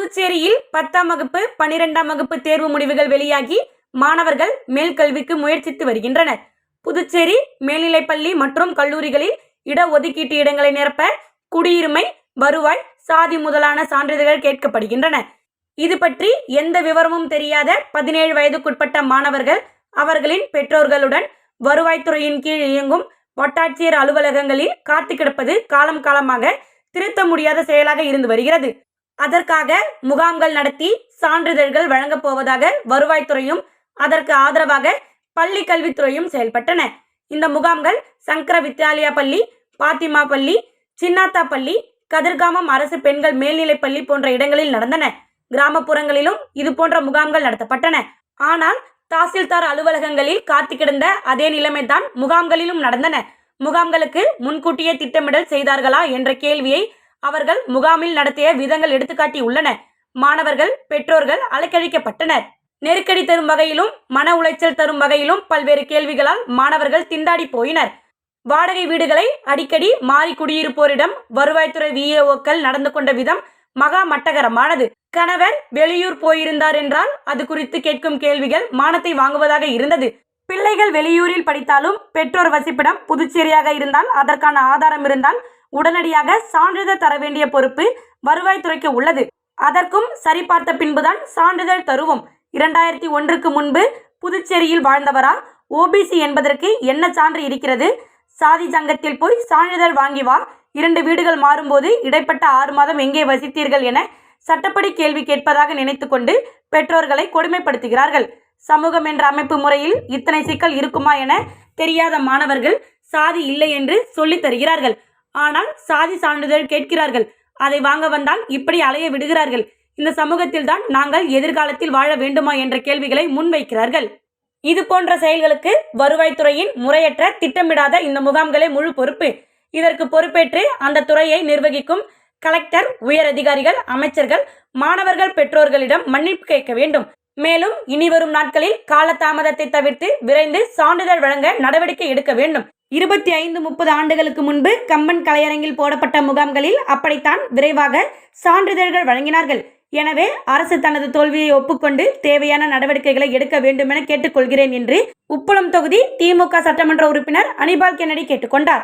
புதுச்சேரியில் பத்தாம் வகுப்பு பனிரெண்டாம் வகுப்பு தேர்வு முடிவுகள் வெளியாகி மாணவர்கள் மேல்கல்விக்கு முயற்சித்து வருகின்றனர். புதுச்சேரி மேல்நிலைப்பள்ளி மற்றும் கல்லூரிகளில் இடஒதுக்கீட்டு இடங்களை நிரப்ப குடியுரிமை வருவாய் சாதி முதலான சான்றிதழ்கள் கேட்கப்படுகின்றன. இது பற்றி எந்த விவரமும் தெரியாத பதினேழு வயதுக்குட்பட்ட மாணவர்கள் அவர்களின் பெற்றோர்களுடன் வருவாய்த்துறையின் கீழ் இயங்கும் வட்டாட்சியர் அலுவலகங்களில் காத்து கிடப்பது காலம் காலமாக திருத்த முடியாத செயலாக இருந்து வருகிறது. அதற்காக முகாம்கள் நடத்தி சான்றிதழ்கள் வழங்கப் போவதாக வருவாய்த்துறையும் அதற்கு ஆதரவாக பள்ளி கல்வித்துறையும் செயல்பட்டன. இந்த முகாம்கள் சங்கர வித்யாலயா பள்ளி பாத்திமா பள்ளி சின்னாத்தா பள்ளி கதிர்காமம் அரசு பெண்கள் மேல்நிலைப் பள்ளி போன்ற இடங்களில் நடந்தன. கிராமப்புறங்களிலும் இது போன்ற முகாம்கள் நடத்தப்பட்டன. ஆனால் தாசில்தார் அலுவலகங்களில் காத்து கிடந்த அதே நிலைமைதான் முகாம்களிலும் நடந்தன. முகாம்களுக்கு முன்கூட்டியே திட்டமிடல் செய்தார்களா என்ற கேள்வியை அவர்கள் முகாமில் நடத்திய விதங்கள் எடுத்துக்காட்டி உள்ளன. மாணவர்கள் பெற்றோர்கள் அலைக்கழிக்கப்பட்டனர். நெருக்கடி தரும் வகையிலும் மன உளைச்சல் தரும் வகையிலும் பல்வேறு கேள்விகளால் மாணவர்கள் திண்டாடி போயினர். வாடகை வீடுகளை அடிக்கடி மாறி குடியிருப்போரிடம் வருவாய்த்துறை விஏஓக்கள் நடந்து கொண்ட விதம் மகா மட்டகரமானது. கணவர் வெளியூர் போயிருந்தார் என்றால் அது குறித்து கேட்கும் கேள்விகள் மானத்தை வாங்குவதாக இருந்தது. பிள்ளைகள் வெளியூரில் படித்தாலும் பெற்றோர் வசிப்பிடம் புதுச்சேரியாக இருந்தால் அதற்கான ஆதாரம் இருந்தால் உடனடியாக சான்றிதழ் தர வேண்டிய பொறுப்பு வருவாய்த்துறைக்கு உள்ளது. அதற்கும் சரிபார்த்த பின்புதான் சான்றிதழ் தருவோம். இரண்டாயிரத்தி ஒன்றுக்கு முன்பு புதுச்சேரியில் வாழ்ந்தவரா ஓபிசி என்பதற்கு என்ன சான்று இருக்கிறது? சாதி சங்கத்தில் போய் சான்றிதழ் வாங்கி வா. இரண்டு வீடுகள் மாறும்போது இடைப்பட்ட ஆறு மாதம் எங்கே வசித்தீர்கள் என சட்டப்படி கேள்வி கேட்பதாக நினைத்துக்கொண்டு பெற்றோர்களை கொடுமைப்படுத்துகிறார்கள். சமூகம் என்ற அமைப்பு முறையில் இத்தனை சிக்கல் இருக்குமா என தெரியாத மாணவர்கள் சாதி இல்லை என்று சொல்லித் தருகிறார்கள். ஆனால் சாதி சான்றிதழ் கேட்கிறார்கள். அதை வாங்க வந்தால் இப்படி அலைய விடுகிறார்கள். இந்த சமூகத்தில் தான் நாங்கள் எதிர்காலத்தில் வாழ வேண்டுமா என்ற கேள்விகளை முன்வைக்கிறார்கள். இது போன்ற செயல்களுக்கு வருவாய்த்துறையின் முறையற்ற திட்டமிடாத இந்த முகாம்களே முழு பொறுப்பு. இதற்கு பொறுப்பேற்று அந்த துறையை நிர்வகிக்கும் கலெக்டர் உயர் அதிகாரிகள் அமைச்சர்கள் மாணவர்கள் பெற்றோர்களிடம் மன்னிப்பு கேட்க வேண்டும். மேலும் இனிவரும் நாட்களில் காலதாமதத்தை தவிர்த்து விரைந்து சான்றிதழ் வழங்க நடவடிக்கை எடுக்க வேண்டும். இருபத்தி ஐந்து முப்பது ஆண்டுகளுக்கு முன்பு கம்பன் கலையரங்கில் போடப்பட்ட முகாம்களில் அப்படித்தான் விரைவாக சான்றிதழ்கள் வழங்கினார்கள். எனவே அரசு தனது தோல்வியை ஒப்புக்கொண்டு தேவையான நடவடிக்கைகளை எடுக்க வேண்டும் என கேட்டுக்கொள்கிறேன் என்று உப்பளம் தொகுதி திமுக சட்டமன்ற உறுப்பினர் அனிபால் கென்னடி கேட்டுக்கொண்டார்.